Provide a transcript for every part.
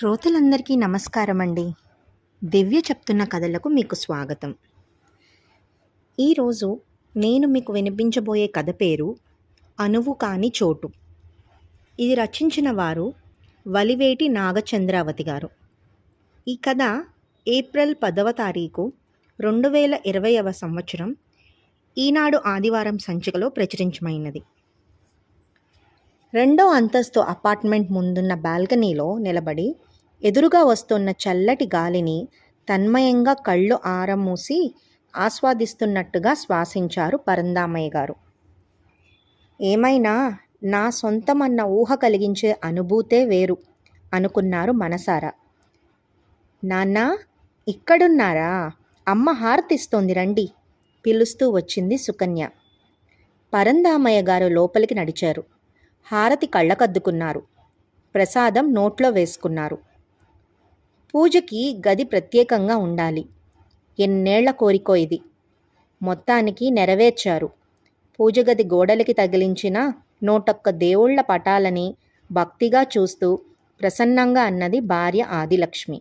శ్రోతలందరికీ నమస్కారం అండి దివ్య చెప్తున్న కథలకు మీకు స్వాగతం. ఈరోజు నేను మీకు వినిపించబోయే కథ పేరు అనువు కాని చోటు. ఇది రచించిన వారు వలివేటి నాగచంద్రావతి గారు. ఈ కథ ఏప్రిల్ పదవ తారీఖు రెండు వేల ఇరవైవ సంవత్సరం ఈనాడు ఆదివారం సంచికలో ప్రచురించమైనది రెండో అంతస్తు అపార్ట్మెంట్ ముందున్న బాల్కనీలో నిలబడి ఎదురుగా వస్తున్న చల్లటి గాలిని తన్మయంగా కళ్ళు ఆరమూసి ఆస్వాదిస్తున్నట్టుగా శ్వాసించారు పరందామయ్య గారు. ఏమైనా నా సొంతమన్న ఊహ కలిగించే అనుభూతే వేరు అనుకున్నారు మనసారా. నాన్నా ఇక్కడున్నారా? అమ్మ హారతిస్తోంది రండి పిలుస్తూ వచ్చింది సుకన్య. పరందామయ్య గారు లోపలికి నడిచారు. హారతి కళ్ళకద్దుకున్నారు. ప్రసాదం నోట్లో వేసుకున్నారు. పూజకి గది ప్రత్యేకంగా ఉండాలి. ఎన్నేళ్ళ కోరికో ఇది. మొత్తానికి నెరవేర్చారు. పూజ గది గోడలకి తగిలించిన నూటొక్క దేవుళ్ళ పటాలని భక్తిగా చూస్తూ ప్రసన్నంగా అన్నది భార్య ఆదిలక్ష్మి.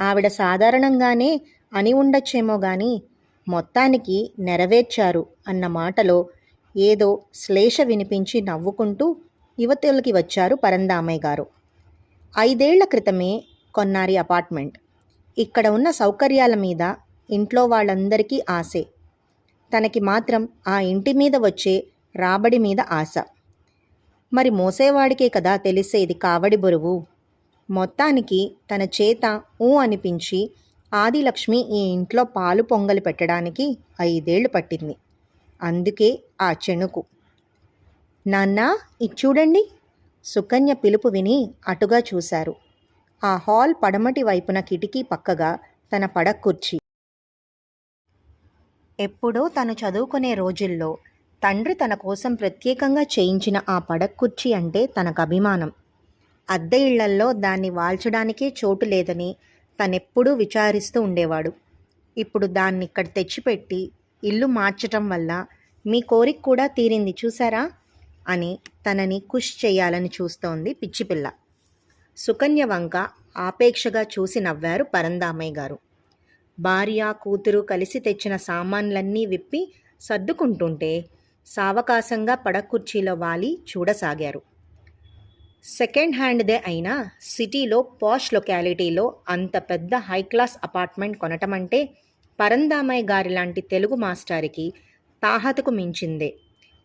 ఆవిడ సాధారణంగానే అని ఉండొచ్చేమో గాని మొత్తానికి నెరవేర్చారు అన్న మాటలో ఏదో శ్లేష వినిపించి నవ్వుకుంటూ యువతులకి వచ్చారు పరందామయ్య గారు. ఐదేళ్ళ క్రితమే కొన్నారి అపార్ట్మెంట్. ఇక్కడ ఉన్న సౌకర్యాల మీద ఇంట్లో వాళ్ళందరికీ ఆశే. తనకి మాత్రం ఆ ఇంటి మీద వచ్చే రాబడి మీద ఆశ. మరి మోసేవాడికే కదా తెలిసేది కావడి బరువు? మొత్తానికి తన చేత ఊ అనిపించి ఆదిలక్ష్మి ఈ ఇంట్లో పాలు పొంగలి పెట్టడానికి ఐదేళ్ళు పట్టింది. అందుకే ఆ చెణుకు. నాన్న ఇది చూడండి సుకన్య పిలుపు విని అటుగా చూశారు. ఆ హాల్ పడమటి వైపున కిటికీ పక్కగా తన పడకుర్చీ ఎప్పుడో తను చదువుకునే రోజుల్లో తండ్రి తన కోసం ప్రత్యేకంగా చేయించిన ఆ పడక్కుర్చీ అంటే తనకు అభిమానం. అద్దె ఇళ్ళల్లో దాన్ని వాల్చడానికే చోటు లేదని తనెప్పుడూ విచారిస్తూ ఉండేవాడు. ఇప్పుడు దాన్ని ఇక్కడ తెచ్చిపెట్టి ఇల్లు మార్చటం వల్ల మీ కోరిక కూడా తీరింది చూసారా అని తనని కుష్ చేయాలని చూస్తోంది పిచ్చిపిల్ల. సుకన్య వంక ఆపేక్షగా చూసి నవ్వారు పరందామయ్య గారు. భార్య కూతురు కలిసి తెచ్చిన సామాన్లన్నీ విప్పి సర్దుకుంటుంటే సావకాశంగా పడకుర్చీలో వాలి చూడసాగారు. సెకండ్ హ్యాండ్దే అయినా సిటీలో పాష్ లొకాలిటీలో అంత పెద్ద హై క్లాస్ అపార్ట్మెంట్ కొనటమంటే పరందామయ్య గారి లాంటి తెలుగు మాస్టారికి తాహతకు మించిందే.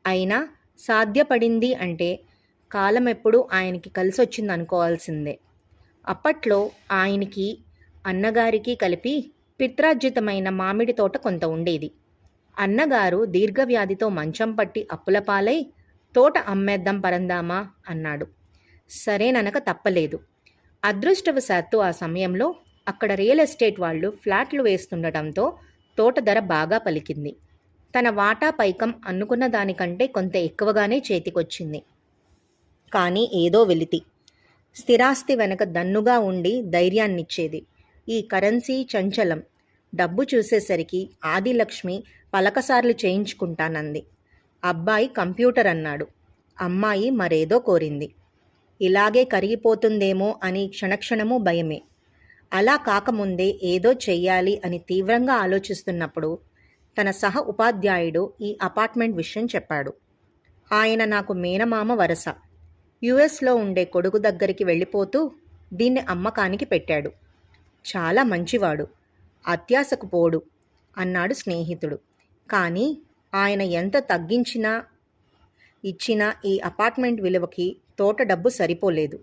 అయినా సాధ్యపడింది అంటే కాలం ఎప్పుడు ఆయనకి కలిసొచ్చింది అనుకోవాల్సిందే అప్పట్లో ఆయనకి అన్నగారికి కలిపి పిత్రార్జితమైన మామిడి తోట కొంత ఉండేది. అన్నగారు దీర్ఘవ్యాధితో మంచం పట్టి అప్పులపాలై తోట అమ్మేద్దాం పరందామా? అన్నాడు. సరేననక తప్పలేదు. అదృష్టవశాత్తు ఆ సమయంలో అక్కడ రియల్ ఎస్టేట్ వాళ్ళు ఫ్లాట్లు వేస్తుండటంతో తోట ధర బాగా పలికింది. తన వాటా పైకం అనుకున్న దానికంటే కొంత ఎక్కువగానే చేతికొచ్చింది. కానీ ఏదో వెలితి. స్థిరాస్తి వెనక దన్నుగా ఉండి ధైర్యాన్నిచ్చేది. ఈ కరెన్సీ చంచలం. డబ్బు చూసేసరికి ఆదిలక్ష్మి పలకసార్లు చేయించుకుంటానంది. అబ్బాయి కంప్యూటర్ అన్నాడు. అమ్మాయి మరేదో కోరింది. ఇలాగే కరిగిపోతుందేమో అని క్షణక్షణము భయమే. అలా కాకముందే ఏదో చెయ్యాలి అని తీవ్రంగా ఆలోచిస్తున్నప్పుడు తన సహ ఉపాధ్యాయుడు ఈ అపార్ట్మెంట్ విషయం చెప్పాడు. ఆయన నాకు మేనమామ వరస. యుఎస్లో ఉండే కొడుకు దగ్గరికి వెళ్ళిపోతూ దీన్ని అమ్మకానికి పెట్టాడు. చాలా మంచివాడు అత్యాశకు పోడు అన్నాడు స్నేహితుడు. కానీ ఆయన ఎంత తగ్గించినా ఇచ్చిన ఈ అపార్ట్మెంట్ విలువకి తోట డబ్బు సరిపోలేదు.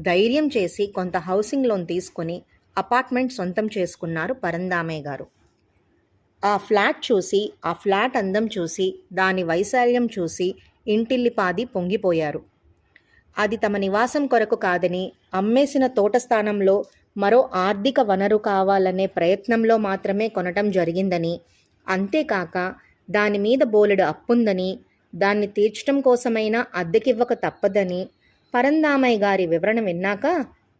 ధైర్యం చేసి కొంత హౌసింగ్ లోన్ తీసుకుని అపార్ట్మెంట్ సొంతం చేసుకున్నారు పరందామయ్య గారు. ఆ ఫ్లాట్ చూసి ఆ ఫ్లాట్ అందం చూసి దాని వైశాల్యం చూసి ఇంటిల్లిపాది పొంగిపోయారు. అది తమ నివాసం కొరకు కాదని అమ్మేసిన తోట స్థానంలో మరో ఆర్థిక వనరు కావాలనే ప్రయత్నంలో మాత్రమే కొనటం జరిగిందని అంతేకాక దాని మీద బోలెడు అప్పుందని దాన్ని తీర్చడం కోసమైనా అద్దెకివ్వక తప్పదని పరందామయ్య గారి వివరణ విన్నాక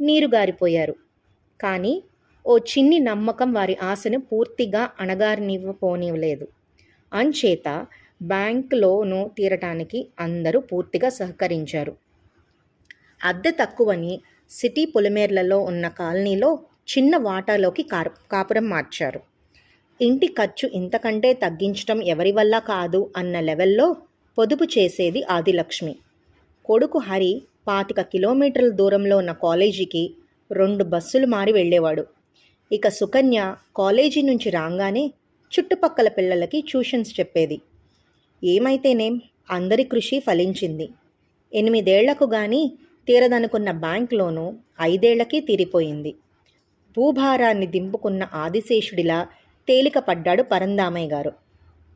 నీరు గారిపోయారు కానీ ఓ చిన్ని నమ్మకం వారి ఆశను పూర్తిగా అణగారినివ్వపోనివ్వలేదు. అంచేత బ్యాంక్ లోను తీరటానికి అందరూ పూర్తిగా సహకరించారు. అద్దె తక్కువని సిటీ పొలిమేర్లలో ఉన్న కాలనీలో చిన్న వాటాలోకి కార్ కాపురం మార్చారు. ఇంటి ఖర్చు ఇంతకంటే తగ్గించడం ఎవరి వల్ల కాదు అన్న లెవెల్లో పొదుపు చేసేది ఆదిలక్ష్మి. కొడుకు హరి పాతిక కిలోమీటర్ల దూరంలో ఉన్న కాలేజీకి రెండు బస్సులు మారి వెళ్ళేవాడు. ఇక సుకన్య కాలేజీ నుంచి రాగానే చుట్టుపక్కల పిల్లలకి ట్యూషన్స్ చెప్పేది. ఏమైతేనేం అందరి కృషి ఫలించింది. ఎనిమిదేళ్ళకు గాని తీరదనుకున్న బ్యాంక్ లోను ఐదేళ్ళకి తీరిపోయింది. భూభారాన్ని దింపుకున్న ఆదిశేషుడిలా తేలిక పడ్డాడు పరందామయ్య గారు.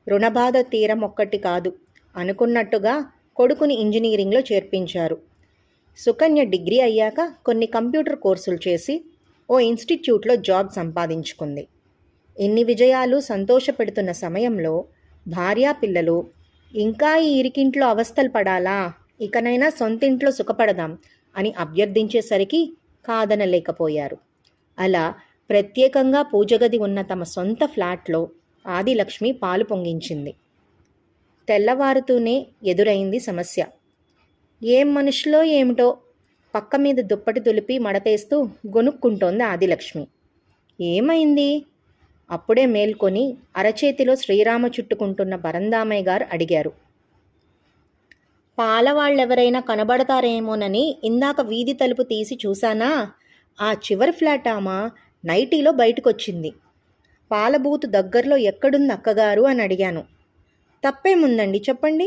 రుణబాధ తీరం ఒక్కటి కాదు అనుకున్నట్టుగా కొడుకుని ఇంజనీరింగ్లో చేర్పించారు. సుకన్య డిగ్రీ అయ్యాక కొన్ని కంప్యూటర్ కోర్సులు చేసి ఓ ఇన్స్టిట్యూట్లో జాబ్ సంపాదించుకుంది. ఇన్ని విజయాలు సంతోషపెడుతున్న సమయంలో భార్యా పిల్లలు ఇంకా ఈ ఇరికింట్లో అవస్థలు పడాలా? ఇకనైనా సొంతింట్లో సుఖపడదాం అని అభ్యర్థించేసరికి కాదనలేకపోయారు. అలా ప్రత్యేకంగా పూజగది ఉన్న తమ సొంత ఫ్లాట్లో ఆదిలక్ష్మి పాలు పొంగించింది. తెల్లవారుతూనే ఎదురైంది సమస్య. ఏం మనుషులో ఏమిటో పక్క మీద దుప్పటి తులిపి మడతేస్తూ గొనుక్కుంటోంది ఆదిలక్ష్మి. ఏమైంది? అప్పుడే మేల్కొని అరచేతిలో శ్రీరామ చుట్టుకుంటున్న పరందామయ్య గారు అడిగారు. పాలవాళ్ళెవరైనా కనబడతారేమోనని ఇందాక వీధి తలుపు తీసి చూశానా? ఆ చివరి ఫ్లాట్ ఆమా నైటీలో బయటకొచ్చింది. పాలబూతు దగ్గరలో ఎక్కడుంది అక్కగారు అని అడిగాను. తప్పేముందండి చెప్పండి?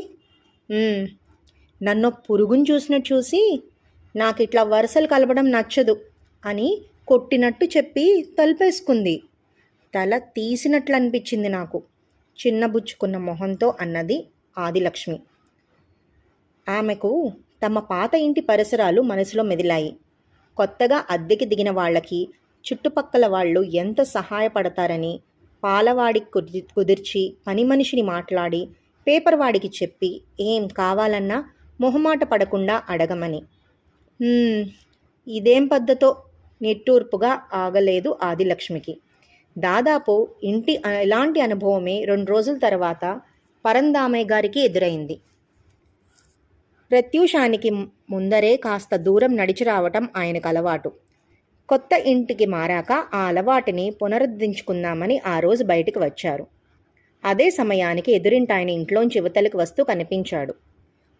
నన్ను పురుగుని చూసినట్టు చూసి నాకు ఇట్లా వరుసలు కలపడం నచ్చదు అని కొట్టినట్టు చెప్పి తలుపేసుకుంది. తల తీసినట్లు అనిపించింది నాకు చిన్నబుచ్చుకున్న మొహంతో అన్నది ఆదిలక్ష్మి. ఆమెకు తమ పాత ఇంటి పరిసరాలు మనసులో మెదిలాయి. కొత్తగా అద్దెకి దిగిన వాళ్ళకి చుట్టుపక్కల వాళ్ళు ఎంత సహాయపడతారని పాలవాడికి కుది కుదిర్చి పని మనిషిని మాట్లాడి పేపర్ వాడికి చెప్పి ఏం కావాలన్నా మొహమాట పడకుండా అడగమని. ఇదేం పద్ధతో నిట్టూర్పుగా ఆగలేదు ఆదిలక్ష్మికి. దాదాపు ఇంటి ఇలాంటి అనుభవమే రెండు రోజుల తర్వాత పరందామయ్య గారికి ఎదురైంది. ప్రత్యూషానికి ముందరే కాస్త దూరం నడిచి రావటం ఆయనకు అలవాటు. కొత్త ఇంటికి మారాక ఆ అలవాటుని పునరుద్ధరించుకుందామని ఆ రోజు బయటికి వచ్చారు. అదే సమయానికి ఎదురింటాయన ఇంట్లోంచి యువతలకు వస్తూ కనిపించాడు.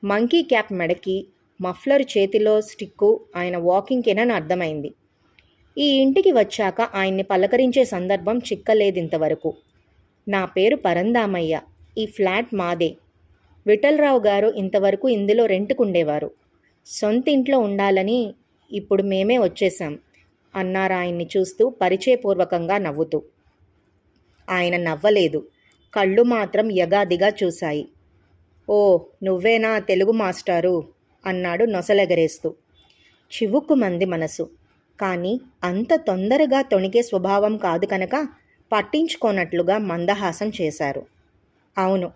మంకీ క్యాప్ మెడకి మఫ్లర్ చేతిలో స్టిక్కు ఆయన వాకింగ్కేనని అర్థమైంది. ఈ ఇంటికి వచ్చాక ఆయన్ని పలకరించే సందర్భం చిక్కలేదింతవరకు. నా పేరు పరందామయ్య. ఈ ఫ్లాట్ మాదే. విఠలరావు గారు ఇంతవరకు ఇందులో రెంటుకుండేవారు. సొంత ఇంట్లో ఉండాలని ఇప్పుడు మేమే వచ్చేసాం అన్నారు ఆయన్ని చూస్తూ పరిచయపూర్వకంగా నవ్వుతూ. ఆయన నవ్వలేదు. కళ్ళు మాత్రం యగాదిగా చూశాయి. ఓ నువ్వేనా తెలుగు మాస్టారు? అన్నాడు నొసలెగరేస్తూ. చివుక్కుమంది మనసు. కానీ అంత తొందరగా తొణికే స్వభావం కాదు కనుక పట్టించుకోనట్లుగా మందహాసం చేశారు. అవును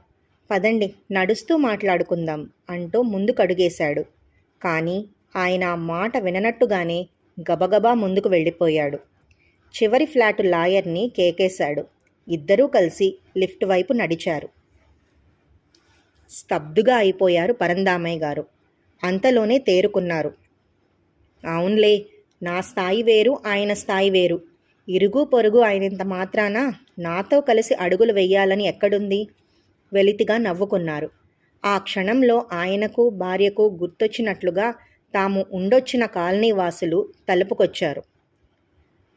పదండి నడుస్తూ మాట్లాడుకుందాం అంటూ ముందుకడుగేశాడు. కానీ ఆయన ఆ మాట విననట్టుగానే గబగబా ముందుకు వెళ్ళిపోయాడు. చివరి ఫ్లాటు లాయర్ని కేకేశాడు. ఇద్దరూ కలిసి లిఫ్ట్ వైపు నడిచారు. స్తబ్దుగా అయిపోయారు పరందామయ్య గారు. అంతలోనే తేరుకున్నారు. అవునులే నా స్థాయి వేరు ఆయన స్థాయి వేరు. ఇరుగు పొరుగు ఆయనంత మాత్రాన? నాతో కలిసి అడుగులు వెయ్యాలని ఎక్కడుంది? వెలితిగా నవ్వుకున్నారు. ఆ క్షణంలో ఆయనకు భార్యకు గుర్తొచ్చినట్లుగా తాము ఉండొచ్చిన కాలనీ వాసులు తలుపుకొచ్చారు.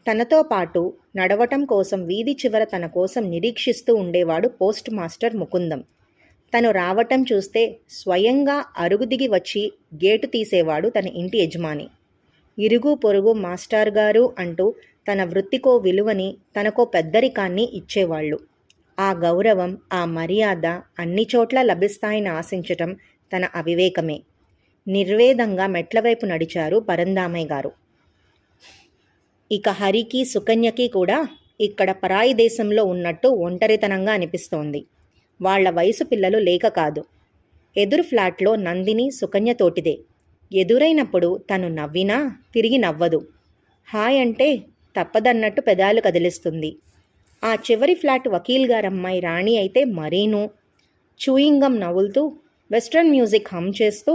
తనతో పాటు నడవటం కోసం వీధి చివర తన కోసం నిరీక్షిస్తూ ఉండేవాడు పోస్ట్ మాస్టర్ ముకుందం. తను రావటం చూస్తే స్వయంగా అరుగు దిగి వచ్చి గేటు తీసేవాడు తన ఇంటి యజమాని. ఇరుగు పొరుగు మాస్టర్ గారు అంటూ తన వృత్తికో విలువని తనకో పెద్దరికాన్ని ఇచ్చేవాళ్ళు. ఆ గౌరవం ఆ మర్యాద అన్ని చోట్ల లభిస్తాయని ఆశించటం తన అవివేకమే. నిర్వేదంగా మెట్లవైపు నడిచారు పరందామయ్య గారు. ఇక హరికి సుకన్యకి కూడా ఇక్కడ పరాయి దేశంలో ఉన్నట్టు ఒంటరితనంగా అనిపిస్తోంది. వాళ్ళ వయసు పిల్లలు లేక కాదు. ఎదురు ఫ్లాట్లో నందిని సుకన్య తోటిదే. ఎదురైనప్పుడు తను నవ్వినా తిరిగి నవ్వదు. హాయ్ అంటే తప్పదన్నట్టు పెదాలు కదిలిస్తుంది. ఆ చివరి ఫ్లాట్ వకీల్ గారమ్మాయి రాణి అయితే మరీను. చూయింగం నవ్వులుతూ వెస్ట్రన్ మ్యూజిక్ హమ్ చేస్తూ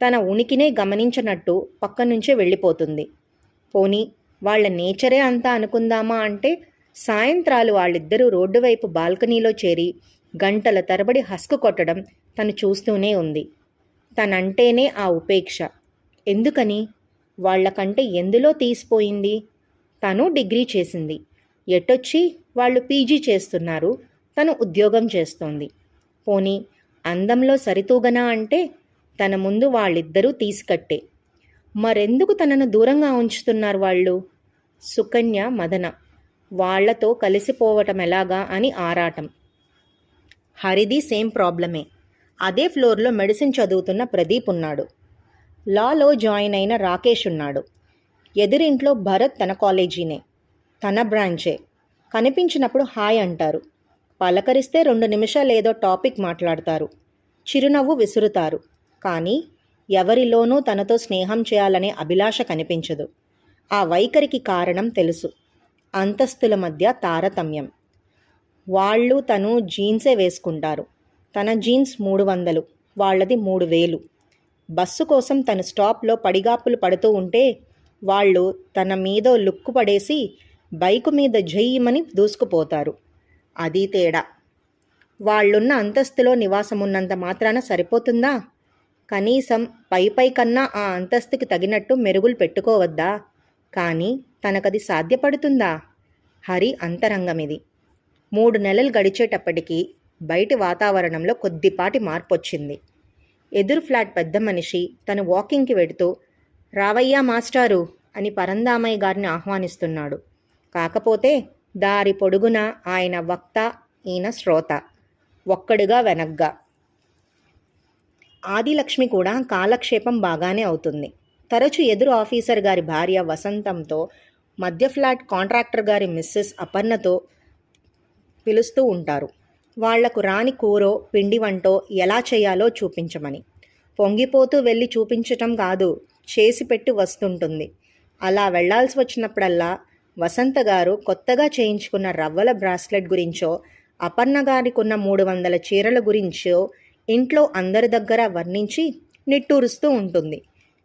తన ఉనికినే గమనించినట్టు పక్క నుంచే వెళ్ళిపోతుంది. పోనీ వాళ్ళ నేచరే అంతా అనుకుందామా అంటే సాయంత్రాలు వాళ్ళిద్దరూ రోడ్డు వైపు బాల్కనీలో చేరి గంటల తరబడి హస్కు కొట్టడం తను చూస్తూనే ఉంది. తనంటేనే ఆ ఉపేక్ష. ఎందుకని? వాళ్ళకంటే ఎందులో తీసిపోయింది? తను డిగ్రీ చేసింది. ఎటొచ్చి వాళ్ళు పీజీ చేస్తున్నారు తను ఉద్యోగం చేస్తోంది. పోనీ అందంలో సరితూగనా అంటే తన ముందు వాళ్ళిద్దరూ తీసుకట్టే. మరెందుకు తనను దూరంగా ఉంచుతున్నారు వాళ్ళు? సుకన్య మదన. వాళ్ళతో కలిసిపోవటం ఎలాగా అని ఆరాటం. హరిది సేమ్ ప్రాబ్లమే. అదే ఫ్లోర్లో మెడిసిన్ చదువుతున్న ప్రదీప్ ఉన్నాడు. లాలో జాయిన్ అయిన రాకేష్ ఉన్నాడు. ఎదురింట్లో భరత్ తన కాలేజీనే. తన బ్రాంచే. కనిపించినప్పుడు హాయ్ అంటారు. పలకరిస్తే రెండు నిమిషాలు ఏదో టాపిక్ మాట్లాడతారు. చిరునవ్వు విసురుతారు. కానీ ఎవరిలోనూ తనతో స్నేహం చేయాలనే అభిలాష కనిపించదు. ఆ వైఖరికి కారణం తెలుసు. అంతస్తుల మధ్య తారతమ్యం. వాళ్ళు తను జీన్సే వేసుకుంటారు. తన జీన్స్ మూడు వందలు వాళ్ళది మూడు వేలు. బస్సు కోసం తను స్టాప్లో పడిగాపులు పడుతూ ఉంటే వాళ్ళు తన మీద లుక్కు పడేసి బైకు మీద జయ్యమని దూసుకుపోతారు. అది తేడా. వాళ్ళున్న అంతస్తులో నివాసమున్నంత మాత్రాన సరిపోతుందా? కనీసం పై పై కన్నా ఆ అంతస్తుకి తగినట్టు మెరుగులు పెట్టుకోవద్దా? కానీ తనకది సాధ్యపడుతుందా? హరి అంతరంగమిది. మూడు నెలలు గడిచేటప్పటికీ బయటి వాతావరణంలో కొద్దిపాటి మార్పు వచ్చింది ఎదురు ఫ్లాట్ పెద్ద మనిషి తను వాకింగ్కి వెడుతూ రావయ్యా మాస్టారు అని పరందామయ్య గారిని ఆహ్వానిస్తున్నాడు. కాకపోతే దారి పొడుగున ఆయన వక్త ఈయన శ్రోత. ఒక్కడుగా వెనగ్గా. ఆదిలక్ష్మి కూడా కాలక్షేపం బాగానే అవుతుంది. తరచు ఎదురు ఆఫీసర్ గారి భార్య వసంతంతో మధ్య ఫ్లాట్ కాంట్రాక్టర్ గారి మిస్సెస్ అపర్ణతో పిలుస్తూ ఉంటారు. వాళ్ళకు రాని కూరో పిండి వంటో ఎలా చేయాలో చూపించమని. పొంగిపోతూ వెళ్ళి చూపించటం కాదు చేసి పెట్టి వస్తుంటుంది. అలా వెళ్ళాల్సి వచ్చినప్పుడల్లా వసంత గారు కొత్తగా చేయించుకున్న రవ్వల బ్రాస్లెట్ గురించో అపర్ణ గారికున్న మూడు వందల చీరల గురించో ఇంట్లో అందరి దగ్గర వర్ణించి నిట్టూరుస్తూ ఉంటుంది.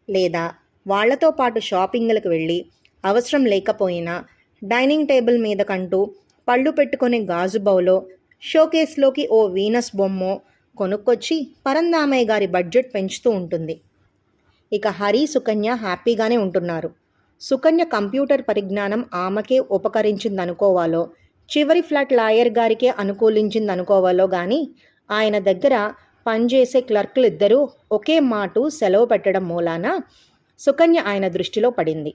లేదా వాళ్ళతో పాటు షాపింగ్లకు వెళ్ళి అవసరం లేకపోయినా డైనింగ్ టేబుల్ మీద కంటూ పళ్ళు పెట్టుకునే గాజు బౌలో షోకేస్లోకి ఓ వీనస్ బొమ్మో కొనుక్కొచ్చి పరందామయ్య గారి బడ్జెట్ పెంచుతూ ఉంటుంది. ఇక హరి సుకన్య హ్యాపీగానే ఉంటున్నారు. సుకన్య కంప్యూటర్ పరిజ్ఞానం ఆమెకే ఉపకరించిందనుకోవాలో. చివరి ఫ్లాట్ లాయర్ గారికే అనుకూలించిందనుకోవాలో కానీ ఆయన దగ్గర పనిచేసే క్లర్కులు ఇద్దరూ ఒకే మాటు సెలవు పెట్టడం మూలాన? సుకన్య ఆయన దృష్టిలో పడింది.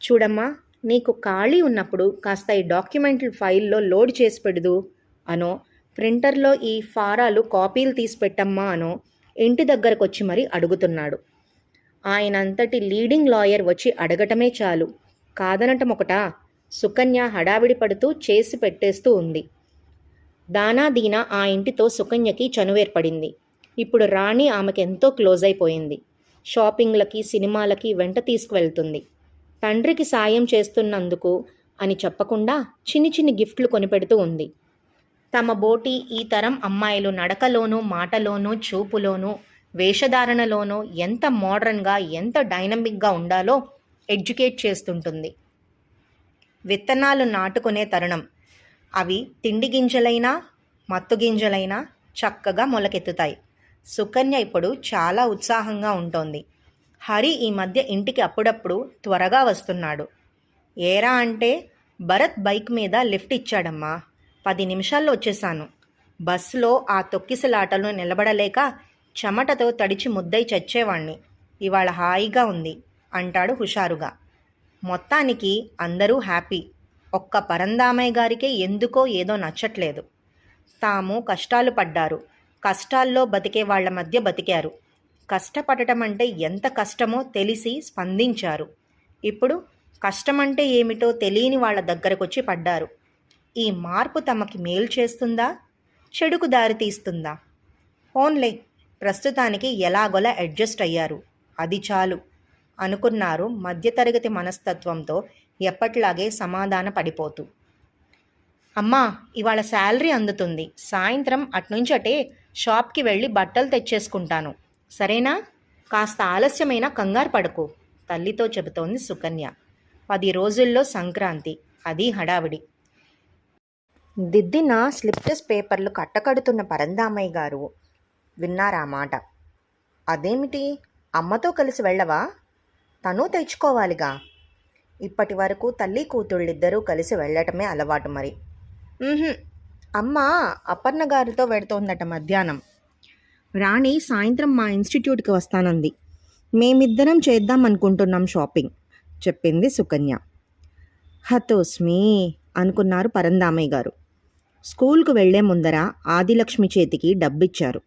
చూడమ్మా నీకు ఖాళీ ఉన్నప్పుడు కాస్త ఈ డాక్యుమెంట్లు ఫైల్లో లోడ్ చేసి పెడుదు. అనో ప్రింటర్లో ఈ ఫారాలు కాపీలు తీసి పెట్టమ్మా అనో ఇంటి దగ్గరకు వచ్చి మరీ అడుగుతున్నాడు. ఆయనంతటి లీడింగ్ లాయర్ వచ్చి అడగటమే చాలు. కాదనటం ఒకటా సుకన్య హడావిడి పడుతూ చేసి పెట్టేస్తూ ఉంది. దానా దీనా ఆ ఇంటితో సుకన్యకి చనువేర్పడింది. ఇప్పుడు రాణి ఆమెకెంతో క్లోజ్ అయిపోయింది. షాపింగ్లకి సినిమాలకి వెంట తీసుకువెళ్తుంది. తండ్రికి సాయం చేస్తున్నందుకు అని చెప్పకుండా చిన్ని చిన్ని గిఫ్ట్లు కొనిపెడుతూ ఉంది. తమ బోటి ఈ తరం అమ్మాయిలు నడకలోనూ మాటలోనూ చూపులోనూ వేషధారణలోనూ ఎంత మోడర్న్గా ఎంత డైనమిక్గా ఉండాలో ఎడ్యుకేట్ చేస్తుంటుంది. విత్తనాలు నాటుకునే తరుణం. అవి తిండి గింజలైనా మత్తు గింజలైనా చక్కగా మొలకెత్తుతాయి. సుకన్య ఇప్పుడు చాలా ఉత్సాహంగా ఉంటోంది. హరి ఈ మధ్య ఇంటికి అప్పుడప్పుడు త్వరగా వస్తున్నాడు. ఏరా అంటే భరత్ బైక్ మీద లిఫ్ట్ ఇచ్చాడమ్మా. పది నిమిషాల్లో వచ్చేసాను. బస్సులో ఆ తొక్కిసలాటలో నిలబడలేక చెమటతో తడిచి ముద్దై చచ్చేవాణ్ణి. ఇవాళ హాయిగా ఉంది అంటాడు హుషారుగా. మొత్తానికి అందరూ హ్యాపీ. ఒక్క పరందామయ్య గారికే ఎందుకో ఏదో నచ్చట్లేదు. తాము కష్టాలు పడ్డారు. కష్టాల్లో బతికే వాళ్ళ మధ్య బతికారు. కష్టపడటం అంటే ఎంత కష్టమో తెలిసి స్పందించారు. ఇప్పుడు కష్టమంటే ఏమిటో తెలియని వాళ్ళ దగ్గరకొచ్చి పడ్డారు. ఈ మార్పు తమకి మేలు చేస్తుందా? చెడుకు దారి తీస్తుందా? ఓన్లే ప్రస్తుతానికి ఎలాగోలా అడ్జస్ట్ అయ్యారు. అది చాలు అనుకున్నారు మధ్యతరగతి మనస్తత్వంతో ఎప్పట్లాగే సమాధాన పడిపోతూ. అమ్మా ఇవాళ శాలరీ అందుతుంది. సాయంత్రం అట్నుంచటే షాప్కి వెళ్ళి బట్టలు తెచ్చేసుకుంటాను. సరేనా? కాస్త ఆలస్యమైన కంగారు పడకు తల్లితో చెబుతోంది సుకన్య. పది రోజుల్లో సంక్రాంతి అది హడావిడి. దిద్దిన స్లిప్టెస్ పేపర్లు కట్టకడుతున్న పరందామయ్య గారు విన్నారా మాట? అదేమిటి? అమ్మతో కలిసి వెళ్ళవా? తను తెచ్చుకోవాలిగా? ఇప్పటి వరకు తల్లి కూతుళ్ళిద్దరూ కలిసి వెళ్ళటమే అలవాటు మరి. అమ్మ అపర్ణ గారితో వెడుతోందట మధ్యాహ్నం. రాణి సాయంత్రం మా ఇన్స్టిట్యూట్కి వస్తానంది. మేమిద్దరం చేద్దాం అనుకుంటున్నాం షాపింగ్ చెప్పింది సుకన్య. హతోస్మి అనుకున్నారు పరందామయ్య గారు. స్కూల్కు వెళ్ళే ముందర ఆదిలక్ష్మి చేతికి డబ్బిచ్చారు.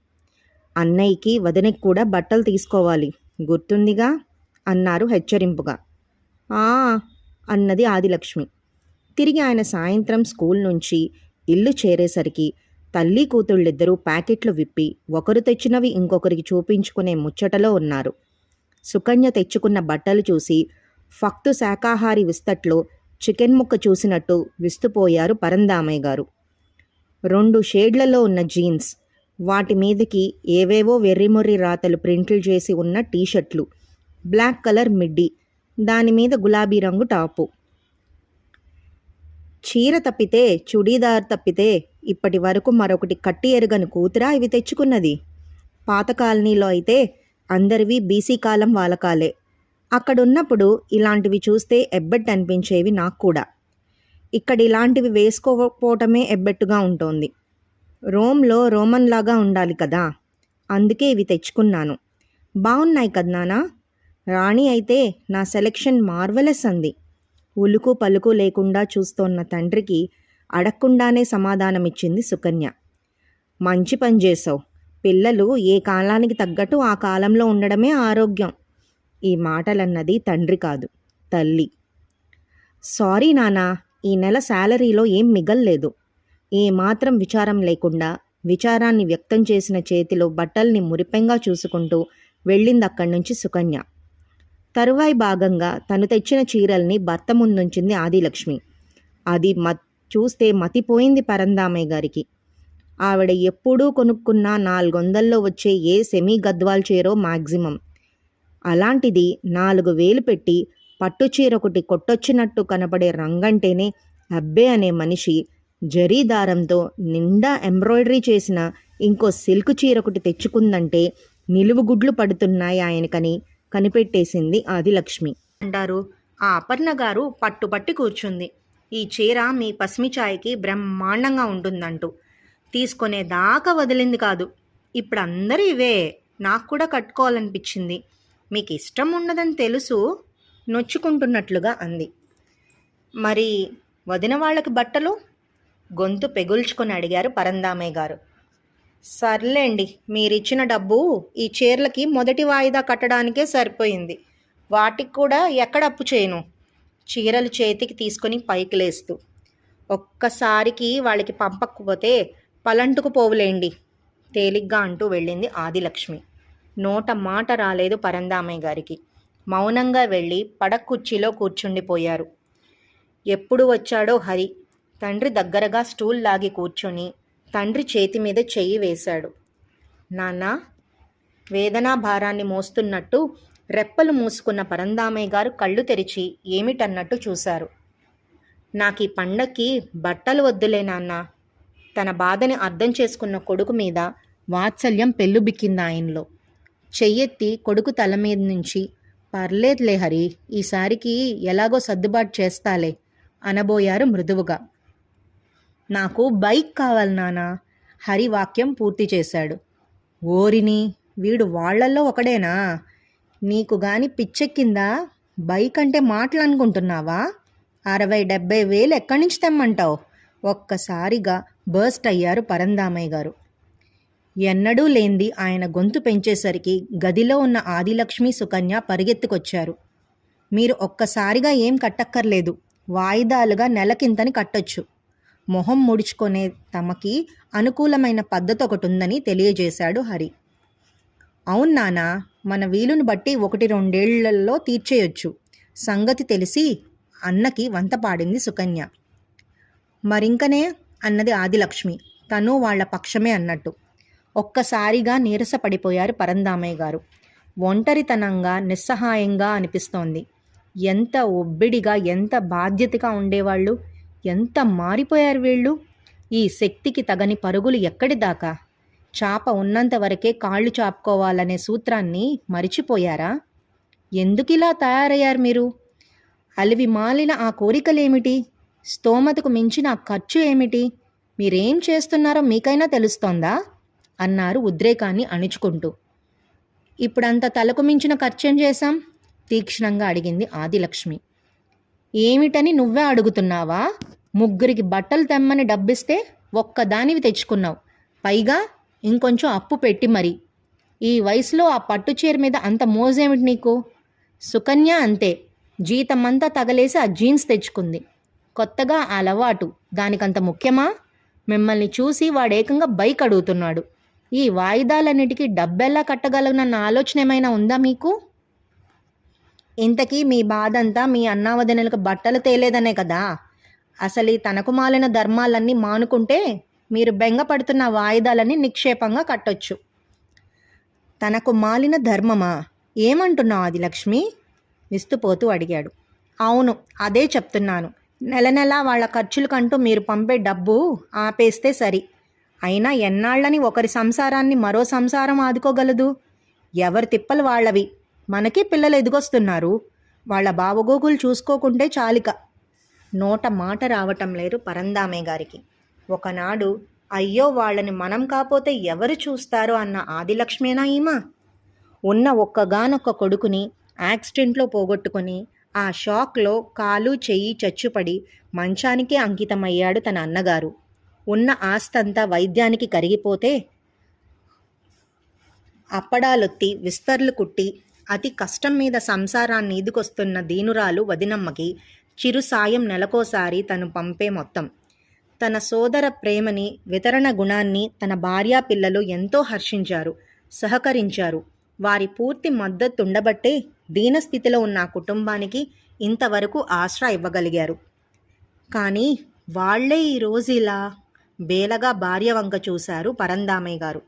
అన్నయ్యకి వదినకి కూడా బట్టలు తీసుకోవాలి. గుర్తుందిగా? అన్నారు హెచ్చరింపుగా. ఆ అన్నది ఆదిలక్ష్మి. తిరిగి ఆయన సాయంత్రం స్కూల్ నుంచి ఇల్లు చేరేసరికి తల్లి కూతుళ్ళిద్దరూ ప్యాకెట్లు విప్పి ఒకరు తెచ్చినవి ఇంకొకరికి చూపించుకునే ముచ్చటలో ఉన్నారు. సుకన్య తెచ్చుకున్న బట్టలు చూసి ఫక్తు శాకాహారి విస్తట్లో చికెన్ ముక్క చూసినట్టు విస్తుపోయారు పరందామయ్య గారు. రెండు షేడ్లలో ఉన్న జీన్స్ వాటి మీదకి ఏవేవో వెర్రిమొర్రి రాతలు ప్రింట్లు చేసి ఉన్న టీషర్ట్లు. Black colour midi. దాని మీద గులాబీ రంగు టాపు. చీర తప్పితే చుడీదార్ తప్పితే ఇప్పటి వరకు మరొకటి కట్టి ఎరగని కూతురా ఇవి తెచ్చుకున్నది. పాత కాలనీలో అయితే అందరివి బీసీ కాలం వాలకాలే. అక్కడున్నప్పుడు ఇలాంటివి చూస్తే ఎబ్బెట్ అనిపించేవి నాకు కూడా. ఇక్కడ ఇలాంటివి వేసుకోకపోవటమే ఎబ్బెట్టుగా ఉంటుంది. రోమ్లో రోమన్ లాగా ఉండాలి కదా. అందుకే ఇవి తెచ్చుకున్నాను. బాగున్నాయి కదా నానా? రాణి అయితే నా సెలెక్షన్ మార్వెలస్ అంది. ఉలుకు పలుకు లేకుండా చూస్తోన్న తండ్రికి అడగకుండానే సమాధానమిచ్చింది సుకన్య. మంచి పని చేసావు పిల్లలు ఏ కాలానికి తగ్గట్టు ఆ కాలంలో ఉండడమే ఆరోగ్యం. ఈ మాటలన్నది తండ్రి కాదు తల్లి. సారీ నానా ఈ నెల శాలరీలో ఏం మిగల్లేదు. ఏ మాత్రం విచారం లేకుండా విచారాన్ని వ్యక్తం చేసిన చేతిలో బట్టల్ని మురిపెంగా చూసుకుంటూ వెళ్ళింది అక్కడి నుంచి సుకన్య. తరువాయి భాగంగా తను తెచ్చిన చీరల్ని భర్త ముందుంచింది ఆదిలక్ష్మి. అది మ చూస్తే మతిపోయింది పరందామయ్య గారికి. ఆవిడ ఎప్పుడూ కొనుక్కున్న నాలుగొందల్లో వచ్చే ఏ సెమీ గద్వాల్ చీరో మ్యాక్సిమం అలాంటిది నాలుగు వేలు పెట్టి పట్టు చీర ఒకటి కొట్టొచ్చినట్టు కనపడే రంగంటేనే అబ్బే అనే మనిషి జరీ దారంతో నిండా ఎంబ్రాయిడరీ చేసిన ఇంకో సిల్క్ చీర ఒకటి తెచ్చుకుందంటే నిలువుగుడ్లు పడుతున్నాయి ఆయనకని కనిపెట్టేసింది ఆదిలక్ష్మి. అంటారు ఆ అపర్ణ గారు పట్టుపట్టి కూర్చుంది. ఈ చీర మీ పసిమిచాయకి బ్రహ్మాండంగా ఉంటుందంటూ. తీసుకునేదాకా వదిలింది కాదు. ఇప్పుడు అందరూ ఇవే. నాకు కూడా కట్టుకోవాలనిపించింది. మీకు ఇష్టం ఉండదని తెలుసు నొచ్చుకుంటున్నట్లుగా అంది. మరి వదిన వాళ్ళకి బట్టలు గొంతు పెగుల్చుకొని అడిగారు పరందామయ్య గారు. సర్లేండి మీరిచ్చిన డబ్బు ఈ చీరలకి మొదటి వాయిదా కట్టడానికే సరిపోయింది. వాటికి కూడా ఎక్కడ అప్పు చేయను? చీరలు చేతికి తీసుకొని పైకి లేస్తూ. ఒక్కసారికి వాళ్ళకి పంపకపోతే పలంటుకు పోవులేండి తేలిగ్గా అంటూ వెళ్ళింది ఆదిలక్ష్మి. నోట మాట రాలేదు పరందామయ్య గారికి. మౌనంగా వెళ్ళి పడకుర్చీలో కూర్చుండిపోయారు. ఎప్పుడు వచ్చాడో హరి తండ్రి దగ్గరగా స్టూల్ లాగి కూర్చొని తండ్రి చేతి మీద చెయ్యి వేశాడు. నాన్న వేదనా భారాన్ని మోస్తున్నట్టు రెప్పలు మూసుకున్న పరందామయ్య గారు కళ్ళు తెరిచి ఏమిటన్నట్టు చూశారు. నాకు ఈ పండక్కి బట్టలు వద్దులే నాన్న. తన బాధని అర్థం చేసుకున్న కొడుకు మీద వాత్సల్యం పెళ్ళుబిక్కింది ఆయనలో. చెయ్యెత్తి కొడుకు తల మీద నుంచి పర్లేదులే హరి ఈసారికి ఎలాగో సర్దుబాటు చేస్తాలే అనబోయారు మృదువుగా. నాకు బైక్ కావాలి నానా. హరి వాక్యం పూర్తి చేశాడు. ఓరిని వీడు వాళ్ళల్లో ఒకడేనా? నీకు గాని పిచ్చెక్కిందా? బైక్ అంటే మాటలు అనుకుంటున్నావా అరవై డెబ్బై వేలు ఎక్కడి నుంచి తెమ్మంటావు? ఒక్కసారిగా బర్స్ట్ అయ్యారు పరందామయ్య గారు. ఎన్నడూ లేంది ఆయన గొంతు పెంచేసరికి గదిలో ఉన్న ఆదిలక్ష్మి సుకన్య పరిగెత్తుకొచ్చారు. మీరు ఒక్కసారిగా ఏం కట్టక్కర్లేదు. వాయిదాలుగా నెలకింతని కట్టొచ్చు. మొహం ముడుచుకునే తమకి అనుకూలమైన పద్ధతి ఒకటి ఉందని తెలియజేశాడు హరి. అవును నానా మన వీలుని బట్టి ఒకటి రెండేళ్ళలో తీర్చేయొచ్చు. సంగతి తెలిసి అన్నకి వంత పాడింది సుకన్య. మరింకనే అన్నది ఆదిలక్ష్మి. తను వాళ్ళ పక్షమే అన్నట్టు. ఒక్కసారిగా నీరసపడిపోయారు పరందామయ్య గారు. ఒంటరితనంగా నిస్సహాయంగా అనిపిస్తోంది. ఎంత ఒబ్బిడిగా ఎంత బాధ్యతగా ఉండేవాళ్ళు. ఎంత మారిపోయారు వీళ్ళు? ఈ శక్తికి తగని పరుగులు ఎక్కడి దాకా? చాప ఉన్నంత వరకే కాళ్ళు చాపుకోవాలనే సూత్రాన్ని మరిచిపోయారా? ఎందుకిలా తయారయ్యారు మీరు? అలివి మాలిన ఆ కోరికలేమిటి? స్తోమతకు మించిన ఆ ఖర్చు ఏమిటి? మీరేం చేస్తున్నారో మీకైనా తెలుస్తోందా? అన్నారు ఉద్రేకాన్ని అణుచుకుంటూ. ఇప్పుడంత తలకు మించిన ఖర్చేం చేశాం? తీక్షణంగా అడిగింది ఆదిలక్ష్మి. ఏమిటని నువ్వే అడుగుతున్నావా? ముగ్గురికి బట్టలు తెమ్మని డబ్బిస్తే ఒక్కదానివి తెచ్చుకున్నావు. పైగా ఇంకొంచెం అప్పు పెట్టి మరి. ఈ వయసులో ఆ పట్టు చీర మీద అంత మోజేమిటి నీకు? సుకన్య అంతే. జీతమంతా తగలేసి ఆ జీన్స్ తెచ్చుకుంది. కొత్తగా ఆ అలవాటు దానికంత ముఖ్యమా? మిమ్మల్ని చూసి వాడేకంగా బైక్ అడుగుతున్నాడు. ఈ వాయిదాలన్నిటికీ డబ్బెల్లా కట్టగలనన్న ఆలోచన ఏమైనా ఉందా మీకు? ఇంతకీ మీ బాధంతా మీ అన్నావదనలకు బట్టలు తేలేదనే కదా. అసలు ఈ తనకు మాలిన ధర్మాలన్నీ మానుకుంటే మీరు బెంగపడుతున్న వాయిదాలని నిక్షేపంగా కట్టొచ్చు. తనకు మాలిన ధర్మమా? ఏమంటున్నావు అది లక్ష్మి విస్తుపోతూ అడిగాడు. అవును అదే చెప్తున్నాను. నెల నెలా వాళ్ళ ఖర్చులకంటూ మీరు పంపే డబ్బు ఆపేస్తే సరి. అయినా ఎన్నాళ్ళని ఒకరి సంసారాన్ని మరో సంసారం ఆదుకోగలదు? ఎవరి తిప్పలు వాళ్ళవి? మనకి పిల్లలు ఎదుగొస్తున్నారు. వాళ్ళ బావగోగులు చూసుకోకుంటే చాలిక. నోట మాట రావటం లేదు పరందామే గారికి. ఒకనాడు అయ్యో వాళ్ళని మనం కాపోతే ఎవరు చూస్తారో అన్న ఆదిలక్ష్మేనా ఈమా? ఉన్న ఒక్కగానొక్క కొడుకుని యాక్సిడెంట్లో పోగొట్టుకొని ఆ షాక్లో కాలు చెయ్యి చచ్చుపడి మంచానికే అంకితమయ్యాడు తన అన్నగారు. ఉన్న ఆస్తంతా వైద్యానికి కరిగిపోతే అప్పడాలొత్తి విస్తర్లు కుట్టి అతి కష్టం మీద సంసారాన్ని ఈదుకొస్తున్న దీనురాలు వదినమ్మకి చిరు సాయం నెలకోసారి తను పంపే మొత్తం. తన సోదర ప్రేమని వితరణ గుణాన్ని తన భార్యా పిల్లలు ఎంతో హర్షించారు సహకరించారు. వారి పూర్తి మద్దతు ఉండబట్టే దీనస్థితిలో ఉన్న కుటుంబానికి ఇంతవరకు ఆశ్రా ఇవ్వగలిగారు. కానీ వాళ్ళే ఈరోజు ఇలా బేలగా భార్య వంక చూశారు పరందామయ్య గారు.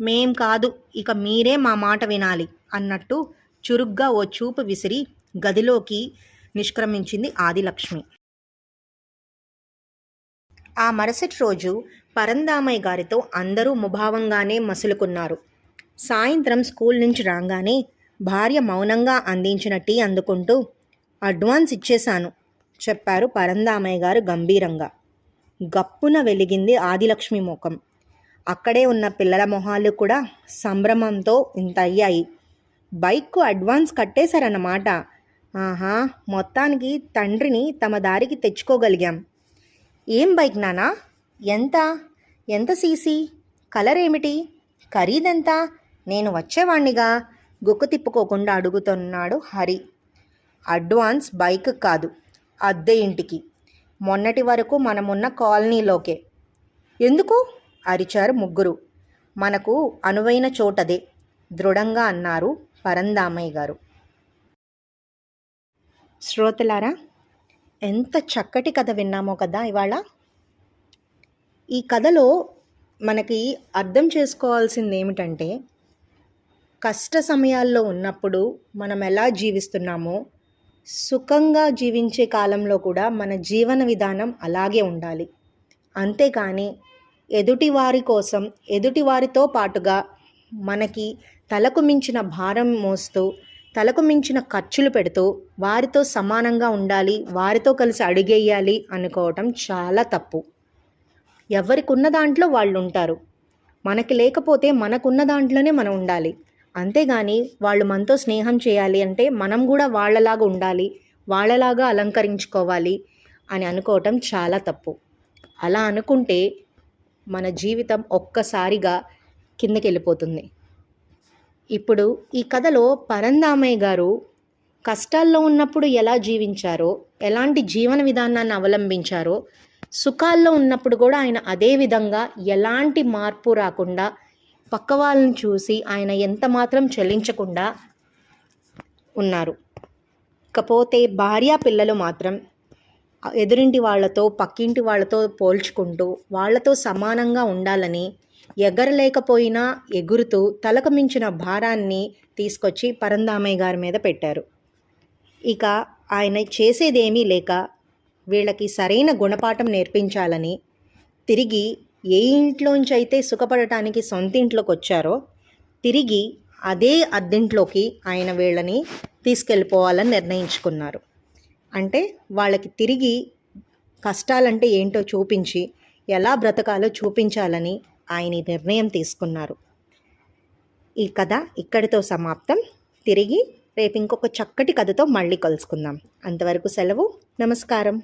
మేం కాదు ఇక మీరే మా మాట వినాలి. అన్నట్టు చురుగ్గా ఓ చూపు విసిరి గదిలోకి నిష్క్రమించింది ఆదిలక్ష్మి. ఆ మరుసటి రోజు పరందామయ్య గారితో అందరూ ముభావంగానే మసులుకున్నారు. సాయంత్రం స్కూల్ నుంచి రాగానే భార్య మౌనంగా అందించిన టీ అందుకుంటూ అడ్వాన్స్ ఇచ్చేశాను చెప్పారు పరందామయ్య గారు గంభీరంగా. గప్పున వెలిగింది ఆదిలక్ష్మి ముఖం. అక్కడే ఉన్న పిల్లల మొహాలు కూడా సంభ్రమంతో ఇంత అయ్యాయి. బైక్కు అడ్వాన్స్ కట్టేశారన్నమాట. ఆహా మొత్తానికి తండ్రిని తమ దారికి తెచ్చుకోగలిగాం. ఏం బైక్ నానా ఎంత? ఎంత సీసీ? కలర్ ఏమిటి? ఖరీదెంత? నేను వచ్చేవాణ్ణిగా? గుక్కు తిప్పుకోకుండా అడుగుతున్నాడు హరి. అడ్వాన్స్ బైక్ కాదు అద్దె ఇంటికి. మొన్నటి వరకు మనమున్న కాలనీలోకే. ఎందుకు? అరిచారు ముగ్గురు. మనకు అనువైన చోటదే దృఢంగా అన్నారు పరందామయ్య గారు. శ్రోతలారా ఎంత చక్కటి కథ విన్నామో కదా ఇవాళ. ఈ కథలో మనకి అర్థం చేసుకోవాల్సింది ఏమిటంటే కష్ట సమయాల్లో ఉన్నప్పుడు మనం ఎలా జీవిస్తున్నామో సుఖంగా జీవించే కాలంలో కూడా మన జీవన విధానం అలాగే ఉండాలి. అంతేకాని ఎదుటివారి కోసం ఎదుటివారితో పాటుగా మనకి తలకు మించిన భారం మోస్తూ తలకు మించిన ఖర్చులు పెడుతూ వారితో సమానంగా ఉండాలి వారితో కలిసి అడిగేయాలి అనుకోవటం చాలా తప్పు. ఎవరికి ఉన్న దాంట్లో వాళ్ళు ఉంటారు మనకి లేకపోతే మనకున్న దాంట్లోనే మనం ఉండాలి. అంతేగాని వాళ్ళు మనతో స్నేహం చేయాలి అంటే మనం కూడా వాళ్ళలాగా ఉండాలి వాళ్ళలాగా అలంకరించుకోవాలి అని అనుకోవటం చాలా తప్పు. అలా అనుకుంటే మన జీవితం ఒక్కసారిగా కిందకి వెళ్ళిపోతుంది ఇప్పుడు ఈ కథలో పరందామయ్య గారు కష్టాల్లో ఉన్నప్పుడు ఎలా జీవించారో ఎలాంటి జీవన విధానాన్ని అవలంబించారో సుఖాల్లో ఉన్నప్పుడు కూడా ఆయన అదే విధంగా ఎలాంటి మార్పు రాకుండా పక్క వాళ్ళని చూసి ఆయన ఎంత మాత్రం చెల్లించకుండా ఉన్నారు. ఇకపోతే భార్య పిల్లలు మాత్రం ఎదురింటి వాళ్ళతో పక్కింటి వాళ్ళతో పోల్చుకుంటూ వాళ్ళతో సమానంగా ఉండాలని ఎగరలేకపోయినా ఎగురుతూ తలకు మించిన భారాన్ని తీసుకొచ్చి పరందామయ్య గారి మీద పెట్టారు. ఇక ఆయన చేసేదేమీ లేక వీళ్ళకి సరైన గుణపాఠం నేర్పించాలని తిరిగి ఏ ఇంట్లోంచి అయితే సుఖపడటానికి సొంత ఇంట్లోకి వచ్చారో తిరిగి అదే అద్దెంట్లోకి ఆయన వీళ్ళని తీసుకెళ్ళిపోవాలని నిర్ణయించుకున్నారు. అంటే వాళ్ళకి తిరిగి కష్టాలంటే ఏంటో చూపించి ఎలా బ్రతకాలో చూపించాలని ఆయన ఈ నిర్ణయం తీసుకున్నారు. ఈ కథ ఇక్కడితో సమాప్తం. తిరిగి రేపు ఇంకొక చక్కటి కథతో మళ్ళీ కలుసుకుందాం. అంతవరకు సెలవు. నమస్కారం.